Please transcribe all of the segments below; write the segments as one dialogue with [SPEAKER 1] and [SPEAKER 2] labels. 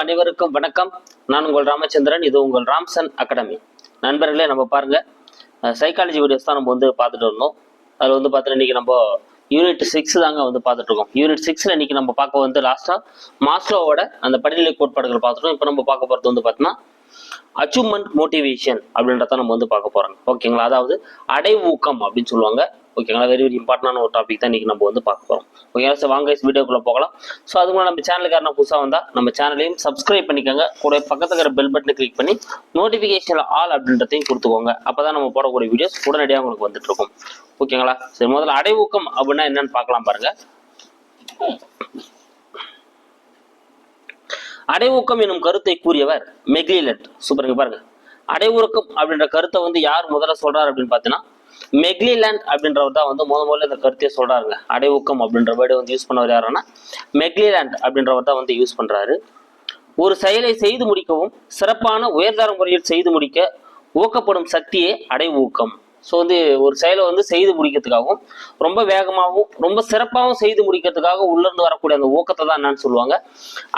[SPEAKER 1] அனைவருக்கும் வணக்கம். நான் உங்கள் ராமச்சந்திரன் இது உங்கள் ராம்சன் அகாடமி. நண்பர்களே நம்ம பாருங்க. சைக்காலஜி வீடியோஸ் தான் நம்ம வந்து பார்த்துட்டு இருந்தோம் அதில் வந்து பார்த்தீங்கன்னா இன்னைக்கு நம்ம யூனிட் சிக்ஸ் தாங்க வந்து பார்த்துட்டு இருக்கோம். யூனிட் சிக்ஸ்ல இன்னைக்கு நம்ம பார்க்க வந்து லாஸ்டா மாஸ்லோவோட அந்த படிநிலை கோட்பாடுகள் பார்த்துட்டோம். இப்போ நம்ம பார்க்க போகிறது வந்து பார்த்தீங்கன்னா அச்சீவ்மெண்ட் மோட்டிவேஷன் அப்படின்றத நம்ம வந்து பார்க்க போறோம். ஓகேங்களா? அதாவது அடைவூக்கம் அப்படின்னு சொல்லுவாங்க. ஓகேங்களா வெரி வெரி இம்பார்ட்டன்டான ஒரு டாபிக் தான் இன்னைக்கு நம்ம வந்து பார்க்க போகிறோம் ஓகேங்களா சார் வாங்க வீடியோக்குள்ளே போகலாம். ஸோ அதுக்கு நம்ம சேனலுக்கு யாரும் புதுசாக வந்தால் நம்ம சேனலையும் சப்ஸ்கிரைப் பண்ணிக்கோங்க. கூட பக்கத்துல இருக்கிற பெல் பட்டனை கிளிக் பண்ணி நோட்டிஃபிகேஷன் ஆல் அப்படின்றதையும் கொடுத்துக்கோங்க. அப்போ தான் நம்ம போடக்கூடிய வீடியோஸ் உடனடியாக உங்களுக்கு வந்துட்டு இருக்கும். ஓகேங்களா சரி முதல்ல அடைவூக்கம் அப்படின்னா என்னன்னு பார்க்கலாம் பாருங்க. அடைவூக்கம் எனும் கருத்தை கூறியவர் மெக்லிலட். சூப்பருங்க பாருங்க. அடைவூக்கம் அப்படின்ற கருத்தை வந்து யார் முதல்ல சொல்றாரு அப்படின்னு பார்த்தீங்கன்னா மெக்லிலேண்ட் அப்படின்றவர் தான் வந்து முத முதல்ல இந்த கருத்தையே சொல்றாருங்க. அடைவூக்கம் அப்படின்ற வேர்டு வந்து யூஸ் பண்ணவர் யாருன்னா மெக்லிலேண்ட் அப்படின்றவர் தான் வந்து யூஸ் பண்றாரு. ஒரு செயலை செய்து முடிக்கவும் சிறப்பான உயர்தர முறையில் செய்து முடிக்க ஊக்கப்படும் சக்தியே அடைவூக்கம். ஸோ வந்து ஒரு செயலை வந்து செய்து முடிக்கிறதுக்காகவும் ரொம்ப வேகமாகவும் ரொம்ப சிறப்பாகவும் செய்து முடிக்கிறதுக்காக உள்ளிருந்து வரக்கூடிய அந்த ஊக்கத்தை தான் என்னன்னு சொல்லுவாங்க.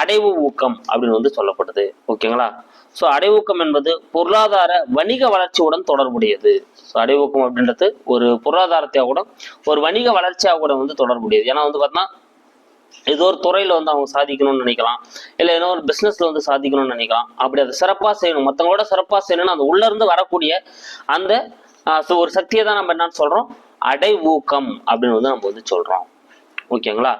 [SPEAKER 1] அடைவு ஊக்கம் அப்படின்னு வந்து சொல்லப்படுது ஓகேங்களா ஸோ அடைவூக்கம் என்பது பொருளாதார வணிக வளர்ச்சியுடன் தொடர்புடையது. ஸோ அடைவூக்கம் அப்படின்றது ஒரு பொருளாதாரத்தையாக கூட ஒரு வணிக வளர்ச்சியாக கூட வந்து தொடர்புடையது. ஏன்னா வந்து பார்த்தீங்கன்னா ஏதோ ஒரு துறையில வந்து அவங்க சாதிக்கணும்னு நினைக்கலாம். இல்லை ஏதோ ஒரு பிஸ்னஸில் வந்து சாதிக்கணும்னு நினைக்கலாம். அப்படி அதை சிறப்பாக செய்யணும். மற்றவங்களோட சிறப்பாக செய்யணும்னு அந்த உள்ள இருந்து வரக்கூடிய அந்த ஸோ ஒரு சக்தியை தான் நம்ம என்னன்னு சொல்றோம்? அடை ஊக்கம் அப்படின்னு வந்து நம்ம வந்து சொல்றோம். ஓகேங்களா?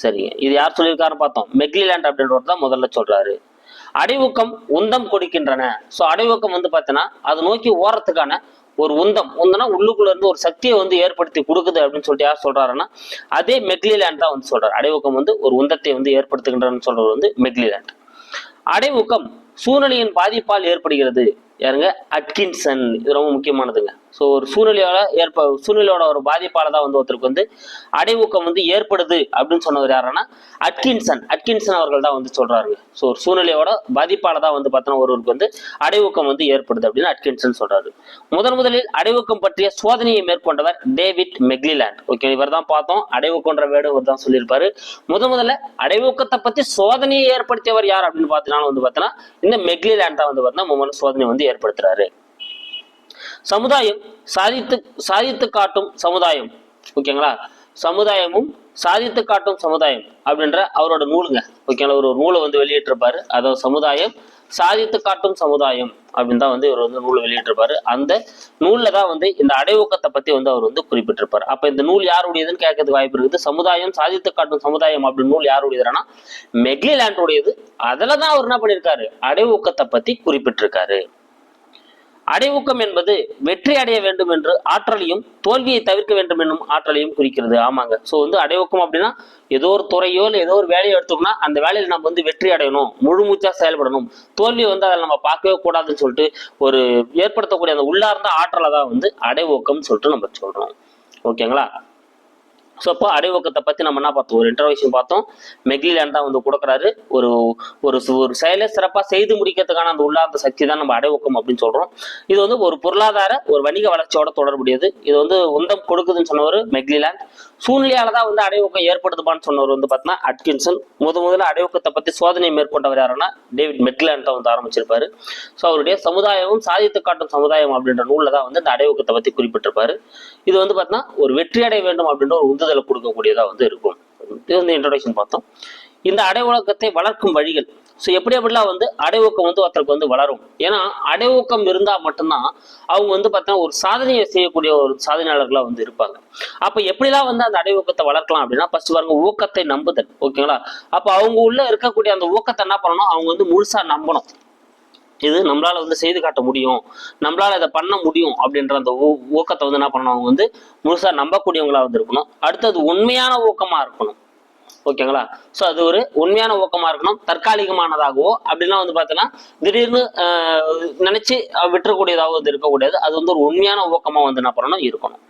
[SPEAKER 1] சரிங்க இது யார் சொல்லியிருக்காருன்னு பார்த்தோம். மெக்லிலேண்ட் அப்படின்றவர் தான் முதல்ல சொல்றாரு. அடைவூக்கம் உந்தம் கொடுக்கின்றன. ஸோ அடைவூக்கம் வந்து பார்த்தீங்கன்னா அது நோக்கி ஓரத்துக்கான ஒரு உந்தம். உந்தம்னா உள்ளுக்குள்ள இருந்து ஒரு சக்தியை வந்து ஏற்படுத்தி கொடுக்குது அப்படின்னு சொல்லிட்டு யார் சொல்றாருன்னா அதே மெக்லிலேண்ட் தான் வந்து சொல்றாரு. அடைவூக்கம் வந்து ஒரு உந்தத்தை வந்து ஏற்படுத்துகின்றன்னு சொல்றது வந்து மெக்லிலேண்ட். அடைவூக்கம் சூழ்நிலையின் பாதிப்பால் ஏற்படுகிறது. யாருங்க? அட்கின்சன். இது ரொம்ப முக்கியமானதுங்க. ஸோ ஒரு சூழ்நிலையோட ஏற்ப சூழ்நிலையோட ஒரு பாதிப்பால தான் வந்து ஒருத்தருக்கு வந்து அடைவூக்கம் வந்து ஏற்படுது அப்படின்னு சொன்னவர் யாருன்னா அட்கின்சன். அட்கின்சன் அவர்கள் தான் வந்து சொல்றாருங்க ஸோ ஒரு சூழ்நிலையோட பாதிப்பால தான் வந்து பார்த்தோன்னா ஒருவருக்கு வந்து அடைவூக்கம் வந்து ஏற்படுது அப்படின்னு அட்கின்சன் சொல்றாரு. முதன் முதலில் அடைவூக்கம் பற்றிய சோதனையை மேற்கொண்டவர் டேவிட் மெக்லிலாண்ட். ஓகே இவர் தான் பார்த்தோம். அடைவூக்கன்ற வேர்டு இவர் தான் சொல்லியிருப்பாரு. முதன் முதல்ல அடைவூக்கத்தை பத்தி சோதனையை ஏற்படுத்தியவர் யார் அப்படின்னு பார்த்தீங்கன்னா வந்து பார்த்தீங்கன்னா இந்த மெக்லிலாண்ட் தான் வந்து பார்த்தீங்கன்னா முதல்ல சோதனை வந்து ஏற்படுத்துறாரு. சமுதாயம் சாதித்து சாதித்து காட்டும் சமுதாயம். ஓகேங்களா? சமுதாயமும் சாதித்து காட்டும் சமுதாயம் அப்படின்ற அவரோட நூலுங்க. ஓகேங்களா? ஒரு நூலை வந்து வெளியிட்டிருப்பாரு. அதாவது சமுதாயம் சாதித்து காட்டும் சமுதாயம் அப்படின்னு தான் வந்து இவர் வந்து நூல் வெளியிட்டிருப்பாரு. அந்த நூல்ல தான் வந்து இந்த அடைவூக்கத்தை பத்தி வந்து அவர் வந்து குறிப்பிட்டிருப்பாரு. அப்போ இந்த நூல் யாருடையதுன்னு கேட்கறதுக்கு வாய்ப்பு இருக்குது. சமுதாயம் சாதித்து காட்டும் சமுதாயம் அப்படின்னு நூல் யாருடையதுன்னா மெக்லிலேண்ட் அதில் தான் அவர் என்ன பண்ணியிருக்காரு? அடைவூக்கத்தை பத்தி குறிப்பிட்டிருக்காரு. அடைவூக்கம் என்பது வெற்றி அடைய வேண்டும் என்று ஆற்றலையும் தோல்வியை தவிர்க்க வேண்டும் என்னும் ஆற்றலையும் குறிக்கிறது. ஆமாங்க. ஸோ வந்து அடைவூக்கம் அப்படின்னா ஏதோ ஒரு துறையோ இல்லை ஏதோ ஒரு வேலையை எடுத்தோம்னா அந்த வேலையில் நம்ம வந்து வெற்றி அடையணும் முழுமூச்சா செயல்படணும். தோல்வியை வந்து அதில் நம்ம பார்க்கவே கூடாதுன்னு சொல்லிட்டு ஒரு ஏற்படுத்தக்கூடிய அந்த உள்ளார்ந்த ஆற்றலை தான் வந்து அடைவூக்கம்னு சொல்லிட்டு நம்ம சொல்றோம். ஓகேங்களா? ஸோ அப்போ அடைவக்கத்தை பற்றி நம்ம என்ன பார்த்தோம்? ஒரு இன்டர்வேஷன் பார்த்தோம். மெக்லிலேண்ட் தான் வந்து கொடுக்குறாரு. ஒரு ஒரு சு- ஒரு செயலை சிறப்பாக செய்து முடிக்கிறதுக்கான அந்த உள்ளார்ந்த சக்தி தான் நம்ம அடைவக்கம் அப்படின்னு சொல்கிறோம் இது வந்து ஒரு பொருளாதார ஒரு வணிக வளர்ச்சியோட தொடர்புடையது. இது வந்து உந்தம் கொடுக்குதுன்னு சொன்னவர் மெக்லிலேண்ட் சூழ்நிலையால தான் வந்து அடைவுக்கம் ஏற்படுத்துப்பான்னு சொன்னவர் வந்து பார்த்தீங்கன்னா அட்கின்சன். முத முதல்ல அடைவுக்கத்தை பற்றி சோதனை மேற்கொண்டவர் யாருன்னா டேவிட் மெட்லான் தான் வந்து ஆரம்பிச்சிருப்பாரு. ஸோ அவருடைய சமுதாயமும் சாதித்து காட்டும் சமுதாயம் அப்படின்ற நூலில் தான் வந்து இந்த அடைவுக்கத்தை பற்றி குறிப்பிட்டிருப்பாரு. இது வந்து பார்த்தீங்கன்னா ஒரு வெற்றி அடைய வேண்டும் அப்படின்ற ஒரு உந்துதலை கொடுக்கக்கூடியதாக வந்து இருக்கும். இது வந்து இன்ட்ரடக்ஷன் பார்த்தோம். இந்த அடைவழக்கத்தை வளர்க்கும் வழிகள் ஸோ எப்படி எப்படிலாம் வந்து அடைவூக்கம் வந்து ஒருத்தருக்கு வந்து வளரும். ஏன்னா அடைவூக்கம் இருந்தால் மட்டும்தான் அவங்க வந்து பார்த்தீங்கன்னா ஒரு சாதனையை செய்யக்கூடிய ஒரு சாதனையாளர்களாக வந்து இருப்பாங்க. அப்போ எப்படிலாம் வந்து அந்த அடைவூக்கத்தை வளர்க்கலாம் அப்படின்னா ஃபர்ஸ்ட் பாருங்க ஊக்கத்தை நம்புதல். ஓகேங்களா அப்போ அவங்க உள்ள இருக்கக்கூடிய அந்த ஊக்கத்தை என்ன பண்ணணும்? அவங்க வந்து முழுசா நம்பணும். இது நம்மளால வந்து செய்து காட்ட முடியும். நம்மளால இதை பண்ண முடியும் அப்படின்ற அந்த ஊ- ஊக்கத்தை வந்து என்ன பண்ணணும்? அவங்க வந்து முழுசா நம்பக்கூடியவங்களா வந்து இருக்கணும். அடுத்தது உண்மையான ஊக்கமா இருக்கணும். ஓகேங்களா? ஸோ அது ஒரு உண்மையான ஊக்கமா இருக்கணும் தற்காலிகமானதாகவோ அப்படிலாம் வந்து பார்த்தீங்கன்னா திடீர்னு நினச்சி நினைச்சு அஹ், விட்டுறக்கூடியதாகவும் இருக்கக்கூடாது அது வந்து ஒரு உண்மையான ஊக்கமா வந்து என்ன பண்ணணும் இருக்கணும்.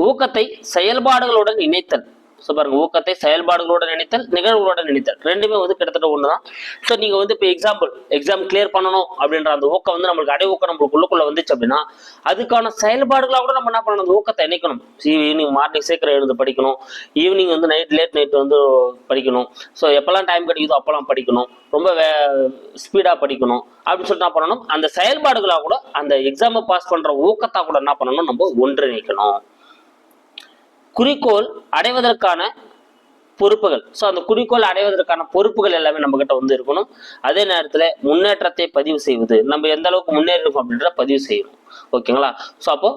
[SPEAKER 1] ஊக்கத்தை செயல்பாடுகளுடன் இணைத்தல். ஸோ பாருங்க ஊக்கத்தை செயல்பாடுகளோட நினைத்தல் நிகழ்வுகளோட நினைத்தல். ரெண்டுமே வந்து கிட்டத்தட்ட ஒண்ணுதான். ஸோ நீங்க வந்து இப்போ எக்ஸாம்பிள் எக்ஸாம் கிளியர் பண்ணணும் அப்படின்ற அந்த ஊக்கம் வந்து நம்மளுக்கு அடை ஊக்கம் நம்மளுக்கு உள்ளுக்குள்ள வந்துச்சு அப்படின்னா அதுக்கான செயல்பாடுகளாக கூட நம்ம என்ன பண்ணணும்? அந்த ஊக்கத்தை இணைக்கணும். ஈவினிங் மார்னிங் சீக்கிரம் எழுந்து படிக்கணும். ஈவினிங் வந்து நைட் லேட் நைட் வந்து படிக்கணும். ஸோ எப்பெல்லாம் டைம் கிடைக்குதோ அப்பெல்லாம் படிக்கணும். ரொம்ப வே ஸ்பீடாக படிக்கணும். அப்படின்னு சொல்லிட்டு என்ன பண்ணணும்? அந்த செயல்பாடுகளாக கூட அந்த எக்ஸாமை பாஸ் பண்ணுற ஊக்கத்தை கூட என்ன பண்ணணும்? நம்ம ஒன்றிணைக்கணும். குறிக்கோள் அடைவதற்கான பொறுப்புகள். ஸோ அந்த குறிக்கோள் அடைவதற்கான பொறுப்புகள் எல்லாமே நம்ம கிட்ட வந்து இருக்கணும். அதே நேரத்தில் முன்னேற்றத்தை பதிவு செய்வது. நம்ம எந்த அளவுக்கு முன்னேறிருக்கோம் அப்படின்ற பதிவு செய்யணும். ஓகேங்களா? ஸோ அப்போ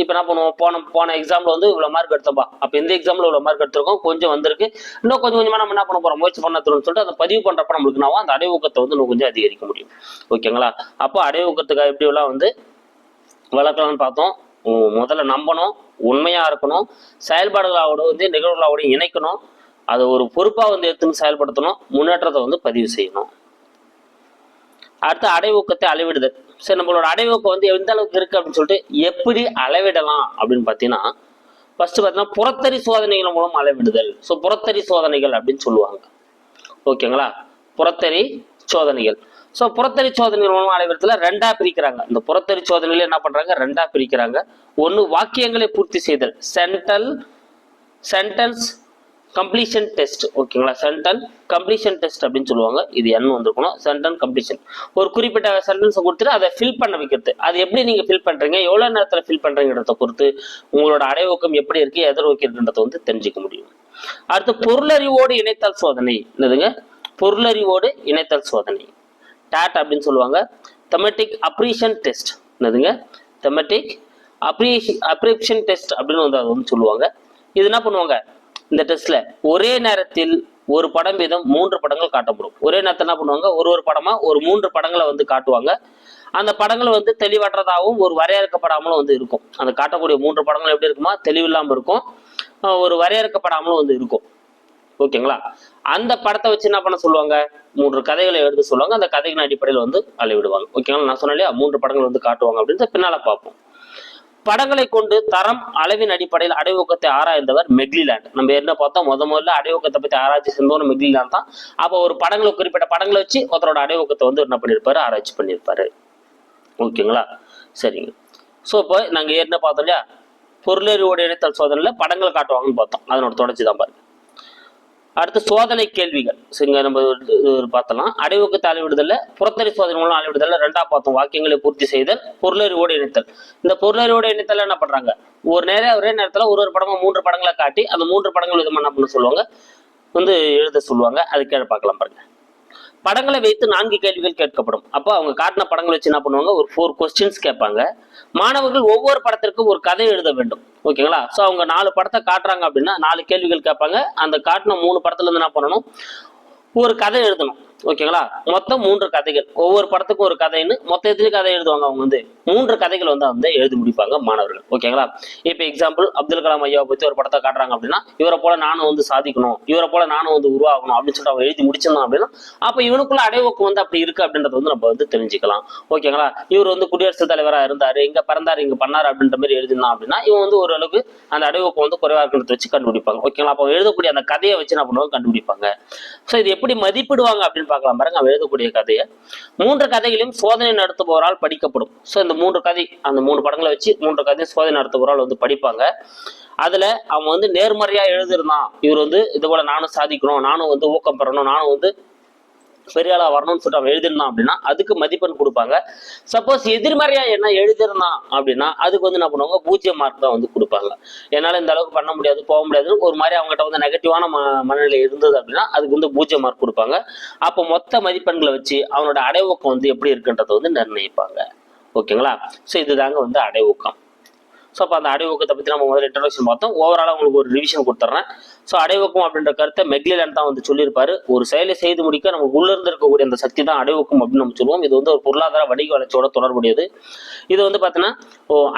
[SPEAKER 1] இப்போ என்ன பண்ணுவோம்? போன போன எக்ஸாம்ல வந்து இவ்வளோ மார்க் எடுத்தப்பா அப்போ இந்த எக்ஸாம்ல இவ்வளோ மார்க் எடுத்திருக்கோம். கொஞ்சம் வந்திருக்கு. இன்னும் கொஞ்சம் கொஞ்சமாக நம்ம என்ன பண்ண போறோம்? முயற்சி பண்ண தரும்னு சொல்லிட்டு அதை பதிவு பண்ணுறப்ப நம்மளுக்கு நான் அந்த அடைவுக்கத்தை வந்து இன்னும் கொஞ்சம் அதிகரிக்க முடியும். ஓகேங்களா? அப்போ அடைவுக்கத்துக்காக எப்படி எல்லாம் வந்து வளர்க்கலாம்னு பார்த்தோம்? முதல்ல நம்பணும் உண்மையாக இருக்கணும் செயல்பாடுகளோட வந்து நிகழ்வுகளோட இணைக்கணும் அதை ஒரு பொறுப்பாக வந்து எடுத்துன்னு செயல்படுத்தணும் முன்னேற்றத்தை வந்து பதிவு செய்யணும். அடுத்து அடைவூக்கத்தை அளவிடுதல். சரி நம்மளோட அடைவூக்கம் வந்து எந்த அளவுக்கு இருக்கு அப்படின்னு சொல்லிட்டு எப்படி அளவிடலாம் அப்படின்னு பார்த்தீங்கன்னா ஃபர்ஸ்ட் பார்த்தீங்கன்னா புறத்தறி சோதனைகள் மூலம் அளவிடுதல். ஸோ புறத்தறி சோதனைகள் அப்படின்னு சொல்லுவாங்க. ஓகேங்களா? புறத்தறி சோதனைகள். ஸோ புறத்தறி சோதனை நிறுவனம் அலைவரத்தில் ரெண்டா பிரிக்கிறாங்க. இந்த புறத்தறி சோதனையில என்ன பண்றாங்க? ரெண்டா பிரிக்கிறாங்க. ஒன்று வாக்கியங்களை பூர்த்தி செய்தல். சென்டல் சென்டென்ஸ் கம்ப்ளீஷன் டெஸ்ட் ஓகேங்களா? சென்டன் கம்ப்ளீஷன் டெஸ்ட் அப்படின்னு சொல்லுவாங்க. இது என்ன வந்திருக்கணும். சென்டன் கம்ப்ளீஷன் ஒரு குறிப்பிட்ட சென்டென்ஸை கொடுத்துட்டு அதை ஃபில் பண்ண வைக்கிறது. அது எப்படி நீங்கள் ஃபில் பண்ணுறீங்க எவ்வளோ நேரத்தில் ஃபில் பண்ணுறீங்கிறத பொறுத்து உங்களோட அடைவோக்கம் எப்படி இருக்கு எதிர் வைக்கிறதுன்றத வந்து தெரிஞ்சுக்க முடியும். அடுத்து பொருளறிவோடு இணைத்தல் சோதனை. என்னதுங்க? பொருளறிவோடு இணைத்தல் சோதனை. டாட் அப்படின்னு சொல்லுவாங்க. தெமெட்டிக் அப்ரிஷன் டெஸ்ட் என்னதுங்க? தெமெட்டிக் அப்ரிஷன் அப்ரிப்ஷன் டெஸ்ட் அப்படின்னு வந்து அது வந்து சொல்லுவாங்க. இது என்ன பண்ணுவாங்க? இந்த டெஸ்ட்ல ஒரே நேரத்தில் ஒரு படம் வீதம் மூன்று படங்கள் காட்டப்படும். ஒரே நேரத்தில் என்ன பண்ணுவாங்க? ஒரு ஒரு படமா ஒரு மூன்று படங்களை வந்து காட்டுவாங்க. அந்த படங்கள் வந்து தெளிவற்றதாகவும் ஒரு வரையறுக்கப்படாமலும் வந்து இருக்கும். அந்த காட்டக்கூடிய மூன்று படங்கள் எப்படி இருக்குமா? தெளிவில்லாமல் இருக்கும். ஒரு வரையறுக்கப்படாமலும் வந்து இருக்கும். ஓகேங்களா அந்த படத்தை வச்சு என்ன பண்ண சொல்லுவாங்க? மூன்று கதைகளை எடுத்து சொல்லுவாங்க. அந்த கதைகளின் அடிப்படையில் வந்து அளவிடுவாங்க. ஓகேங்களா நான் சொன்னேன் இல்லையா? மூன்று படங்கள் வந்து காட்டுவாங்க அப்படின்னு பின்னால பார்ப்போம். படங்களை கொண்டு தரம் அளவின் அடிப்படையில் அடைவூக்கத்தை ஆராய்ந்தவர் மெக்லிலாண்ட். நம்ம என்ன பார்த்தோம்? முத முதல்ல அடைவூக்கத்தை பத்தி ஆராய்ச்சி செஞ்சோம் மெக்லிலாண்ட் தான். அப்போ ஒரு படங்களை குறிப்பிட்ட படங்களை வச்சு ஒருத்தரோட அடைவூக்கத்தை வந்து என்ன பண்ணியிருப்பாரு ஆராய்ச்சி பண்ணியிருப்பாரு ஓகேங்களா சரிங்க. ஸோ இப்போ நாங்கள் ஏற்கனவே பார்த்தோம் இல்லையா? பொருளறிவோட இணைத்தல் சோதனையில் படங்கள் காட்டுவாங்கன்னு பார்த்தோம். அதனோட தொடர்ச்சி தான் பாருங்க. அடுத்து சோதனை கேள்விகள். சிங்க நம்ம ஒரு பார்த்தலாம் அடைவுக்கு அளவிடுதல்ல புறத்தறி சோதனை மூலம் அளவிடுதல்ல ரெண்டா பார்த்தோம். வாக்கியங்களை பூர்த்தி செய்தல் பொருளறிவோடு இணைத்தல். இந்த பொருளறிவோடு இணைத்தல் என்ன பண்றாங்க? ஒரு நேரம் ஒரே நேரத்தில் ஒரு ஒரு படமா மூன்று படங்களை காட்டி அந்த மூன்று படங்கள் விதமா என்ன பண்ண சொல்லுவாங்க? வந்து எழுத சொல்லுவாங்க. அதுக்கே பார்க்கலாம் பாருங்க. படங்களை வைத்து நான்கு கேள்விகள் கேட்கப்படும். அப்போ அவங்க காட்டின படங்களை வச்சு என்ன பண்ணுவாங்க? ஒரு ஃபோர் கொஸ்டின்ஸ் கேட்பாங்க. மாணவர்கள் ஒவ்வொரு படத்திற்கும் ஒரு கதை எழுத வேண்டும். ஓகேங்களா? ஸோ அவங்க நாலு படத்தை காட்டுறாங்க அப்படின்னா நாலு கேள்விகள் கேட்பாங்க. அந்த காட்டின மூணு படத்துல இருந்து என்ன பண்ணணும்? ஒரு கதை எழுதணும். ஓகேங்களா? மொத்தம் மூன்று கதைகள். ஒவ்வொரு படத்துக்கும் ஒரு கதைன்னு மொத்த எத்தனை கதை எழுதுவாங்க அவங்க வந்து? மூன்று கதைகள் வந்து வந்து எழுதி முடிப்பாங்க மாணவர்கள். ஓகேங்களா? இப்போ எக்ஸாம்பிள் அப்துல் கலாம் ஐயாவை பத்தி ஒரு படத்தை காட்டுறாங்க அப்படின்னா இவரை போல நானும் வந்து சாதிக்கணும் இவரை போல நானும் வந்து உருவாகணும் அப்படின்னு சொல்லிட்டு அவன் எழுதி முடிச்சிருந்தோம் அப்படின்னா அப்ப இவனுக்குள்ள அடைவோக்கு வந்து அப்படி இருக்கு அப்படின்றத வந்து நம்ம வந்து தெரிஞ்சுக்கலாம். ஓகேங்களா? இவர் வந்து குடியரசுத் தலைவராக இருந்தாரு இங்க பிறந்தாரு இங்க பண்ணாரு அப்படின்ற மாதிரி எழுதினா அப்படின்னா இவன் வந்து ஓரளவுக்கு அந்த அடைவோக்கு வந்து குறைவா இருக்கிறத வச்சு கண்டுபிடிப்பாங்க. ஓகேங்களா? அப்போ எழுதக்கூடிய அந்த கதையை வச்சு என்ன பண்ணுவாங்க? கண்டுபிடிப்பாங்க. ஸோ இது எப்படி மதிப்பிடுவாங்க அப்படின்னு பார்க்கலாம் பாருங்க அவன் எழுதக்கூடிய கதையை. மூன்று கதைகளையும் சோதனை நடத்துபவரால் படிக்கப்படும். ஸோ இந்த மூன்று கதை அந்த மூணு படங்களை வச்சு மூன்று கதையும் சோதனை நடத்துபவரால் வந்து படிப்பாங்க. அதுல அவன் வந்து நேர்மறையா எழுதிருந்தான் இவர் வந்து இது போல நானும் சாதிக்கணும் நானும் வந்து ஊக்கம் பெறணும் நானும் வந்து பெரிய ஆளாக வரணும்னு சொல்லிட்டு அவன் எழுதிருந்தான் அப்படின்னா அதுக்கு மதிப்பெண் கொடுப்பாங்க. சப்போஸ் எதிர்மறையா என்ன எழுதிருந்தான் அப்படின்னா அதுக்கு வந்து என்ன பண்ணுவாங்க? பூஜ்ஜியம் மார்க் தான் வந்து கொடுப்பாங்க. என்னால இந்த அளவுக்கு பண்ண முடியாது போக முடியாதுன்னு ஒரு மாதிரி அவங்ககிட்ட வந்து நெகட்டிவான ம மனநிலை இருந்தது அப்படின்னா அதுக்கு வந்து பூஜ்ஜியம் மார்க் கொடுப்பாங்க. அப்போ மொத்த மதிப்பெண்களை வச்சு அவனோட அடைவூக்கம் வந்து எப்படி இருக்குன்றதை வந்து நிர்ணயிப்பாங்க. ஓகேங்களா ஸோ இதுதாங்க வந்து அடைவூக்கம். ஸோ அப்போ அந்த அடைவூக்கத்தை பற்றி நம்ம முதல்ல இன்ட்ரடக்ஷன் பார்த்தோம். ஓவராலாக உங்களுக்கு ஒரு ரிவிஷன் கொடுத்துட்றேன் ஸோ அடைவூக்கம் அப்படின்ற கருத்தை மெக்லிலன் தான் வந்து சொல்லியிருப்பாரு. ஒரு செயலை செய்து முடிக்க நமக்கு உள்ளிருந்து இருக்கக்கூடிய அந்த சக்தி தான் அடைவக்கம் அப்படின்னு நம்ம சொல்லுவோம். இது வந்து ஒரு பொருளாதார வணிக வளர்ச்சியோட தொடர்புடையது. இது வந்து பார்த்தீங்கன்னா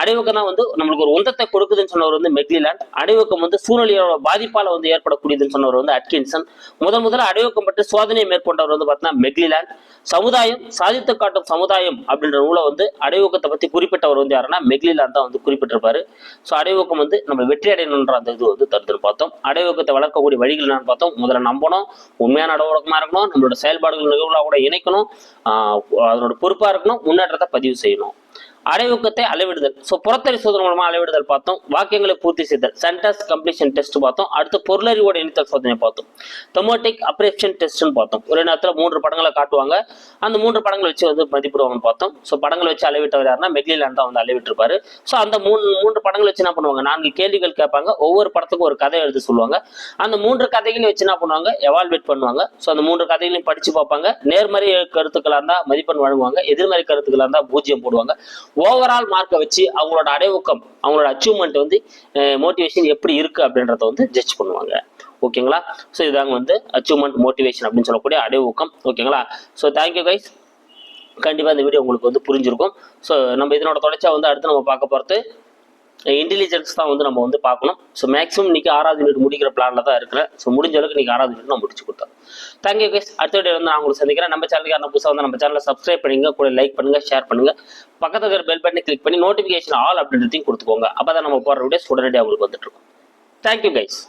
[SPEAKER 1] அடைவக்கம் தான் வந்து நம்மளுக்கு ஒரு உந்தத்தை கொடுக்குதுன்னு சொன்னவர் வந்து மெக்லிலாண்ட் அடைவக்கம் வந்து சூழ்நிலையோட பாதிப்பால் வந்து ஏற்படக்கூடியதுன்னு சொன்னவர் வந்து அட்கின்சன். முதல் முதல்ல அடைவக்கம் பற்றி சோதனையை மேற்கொண்டவர் வந்து பார்த்தீங்கன்னா மெக்லிலாண்ட் சமுதாயம் சாதித்து காட்டும் சமுதாயம் அப்படின்ற நூலை வந்து அடைவக்கத்தை பற்றி குறிப்பிட்டவர் வந்து யாருன்னா மெக்லிலாண்ட் தான் வந்து குறிப்பிட்டிருப்பாரு. ஸோ அடைவக்கம் வந்து நம்ம வெற்றி அடையணுன்ற அந்த இது வந்து தருதுன்னு பார்த்தோம். அடைவூக்க நல்லொழுக்கத்தை வளர்க்கக்கூடிய வழிகள் என்னன்னு பார்த்தோம். முதல்ல நம்பணும் உண்மையான அடவழக்கமா இருக்கணும் நம்மளோட செயல்பாடுகள் நிகழ்வுகளாக கூட இணைக்கணும் அதனோட பொறுப்பா இருக்கணும் முன்னேற்றத்தை பதிவு செய்யணும். அடைவூக்கத்தை அளவிடுதல். ஸோ புறத்தறி சோதனை அளவிடுதல் பார்த்தோம். வாக்கியங்களை பூர்த்தி செய்தல். சென்டென்ஸ் கம்ப்ளீஷன் டெஸ்ட் பார்த்தோம். அடுத்து பொருளறிவோட இணைத்தல் சோதனை பார்த்தோம். தொமோட்டிக் அப்ரேப்ஷன் டெஸ்ட்னு பார்த்தோம். ஒரே நேரத்தில் மூன்று படங்களை காட்டுவாங்க. அந்த மூன்று படங்களை வச்சு வந்து மதிப்பிடுவாங்கன்னு பார்த்தோம். ஸோ படங்களை வச்சு அளவிட்டவர் யாருன்னா மெக்லிலாண்ட் தான் வந்து அளவிட்டிருப்பாரு. ஸோ அந்த மூணு மூன்று படங்களை வச்சு என்ன பண்ணுவாங்க? நான்கு கேள்விகள் கேட்பாங்க. ஒவ்வொரு படத்துக்கும் ஒரு கதை எழுத சொல்லுவாங்க. அந்த மூன்று கதைகளையும் வச்சு என்ன பண்ணுவாங்க? எவால்வேட் பண்ணுவாங்க. ஸோ அந்த மூன்று கதைகளையும் படிச்சு பார்ப்பாங்க. நேர்மறை கருத்துக்களாக இருந்தால் மதிப்பெண் வழங்குவாங்க. எதிர்மறை கருத்துக்களாக இருந்தால் பூஜ்ஜியம் போடுவாங்க. ஓவரால் மார்க்கை வச்சு அவங்களோட அடைவுக்கம் அவங்களோட அச்சீவ்மெண்ட் வந்து மோட்டிவேஷன் எப்படி இருக்குது அப்படின்றத வந்து ஜட்ஜ் பண்ணுவாங்க. ஓகேங்களா ஸோ இதாங்க வந்து அச்சீவ்மெண்ட் மோட்டிவேஷன் அப்படின்னு சொல்லக்கூடிய அடைவுக்கம். ஓகேங்களா ஸோ தேங்க்யூ கைஸ் கண்டிப்பாக இந்த வீடியோ உங்களுக்கு வந்து புரிஞ்சிருக்கும். ஸோ நம்ம இதனோட தொடர்ச்சியாக வந்து அடுத்து நம்ம பார்க்க போகிறது இன்டெலிஜென்ஸ் தான் வந்து நம்ம வந்து பார்க்கணும். ஸோ மேக்ஸிமம் இன்னைக்கு ஆறாவது யூனிட் முடிக்கிற பிளானில் தான் இருக்கிறேன். ஸோ முடிஞ்ச அளவுக்கு இன்னைக்கு ஆறாவது யூனிட் நான் முடிச்சு கொடுத்தேன். தேங்க்யூ கைஸ் அடுத்த வீடியோ வந்து நான் உங்களுக்கு சந்திக்கிறேன். நம்ம சேனலுக்கு அந்த புதுசாக வந்து நம்ம சேனலை சப்ஸ்கிரைப் பண்ணுங்க கூட லைக் பண்ணுங்க ஷேர் பண்ணுங்க. பக்கத்தில் இருக்கிற பெல் பட்டனை கிளிக் பண்ணி நோட்டிஃபிகேஷன் ஆல் அப்படின்றதையும் கொடுத்துக்கோங்க. அப்போ தான் நம்ம போகிற வீடியோஸ் உடனடியாக உங்களுக்கு வந்துட்டு இருக்கும். Thank you guys